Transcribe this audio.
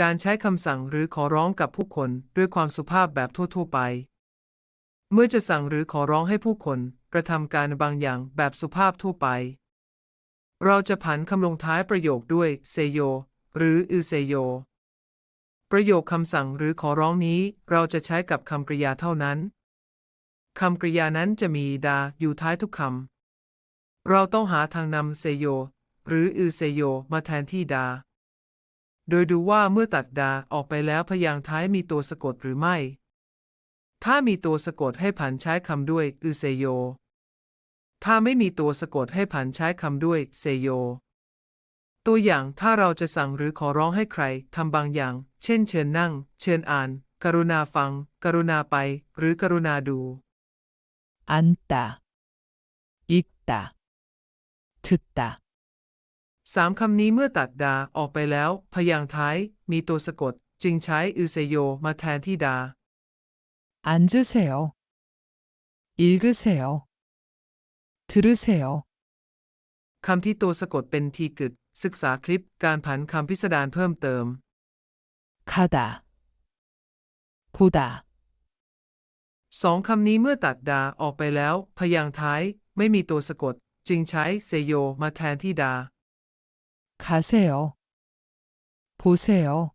การใช้คำสั่งหรือขอร้องกับผู้คนด้วยความสุภาพแบบทั่ว ๆ ไป เมื่อจะสั่งหรือขอร้องให้ผู้คนกระทำการบางอย่างแบบสุภาพทั่วไป เราจะผันคำลงท้ายประโยคด้วยเซโยหรืออือเซโยประโยคคำสั่งหรือขอร้องนี้เราจะใช้กับคำกริยาเท่านั้น คำกริยานั้นจะมีดาอยู่ท้ายทุกคำ เราต้องหาทางนำเซโยหรืออือเซโยมาแทนที่ดา โดยดูว่าเมื่อตัดดาออกไปแล้วพยางค์ท้ายมีตัวสะกดหรือไม่ ถ้ามีตัวสะกดให้ผันใช้คำด้วยอือเซโย ถ้าไม่มีตัวสะกดให้ผันใช้คำด้วยเซโย ตัวอย่างถ้าเราจะสั่งหรือขอร้องให้ใครทำบางอย่าง เช่น เชิญนั่ง เชิญอ่าน กรุณาฟัง กรุณาไป หรือกรุณาดู 앉다, 읽다, 듣다, สามคำนี้เมื่อตัดดาออกไปแล้ว พยางค์ท้ายมีตัวสะกด จึงใช้อือเซโยมาแทนที่ดา 앉으세요, 읽으세요, 들으세요, คำที่ตัวสะกดเป็นทีกึดศึกษาคลิปการผันคำพิสดารเพิ่มเติม 가다, 보다, สองคำนี้เมื่อตัดดาออกไปแล้ว พยางค์ท้ายไม่มีตัวสะกด จึงใช้เซโยมาแทนที่ดา 가세요, 보세요,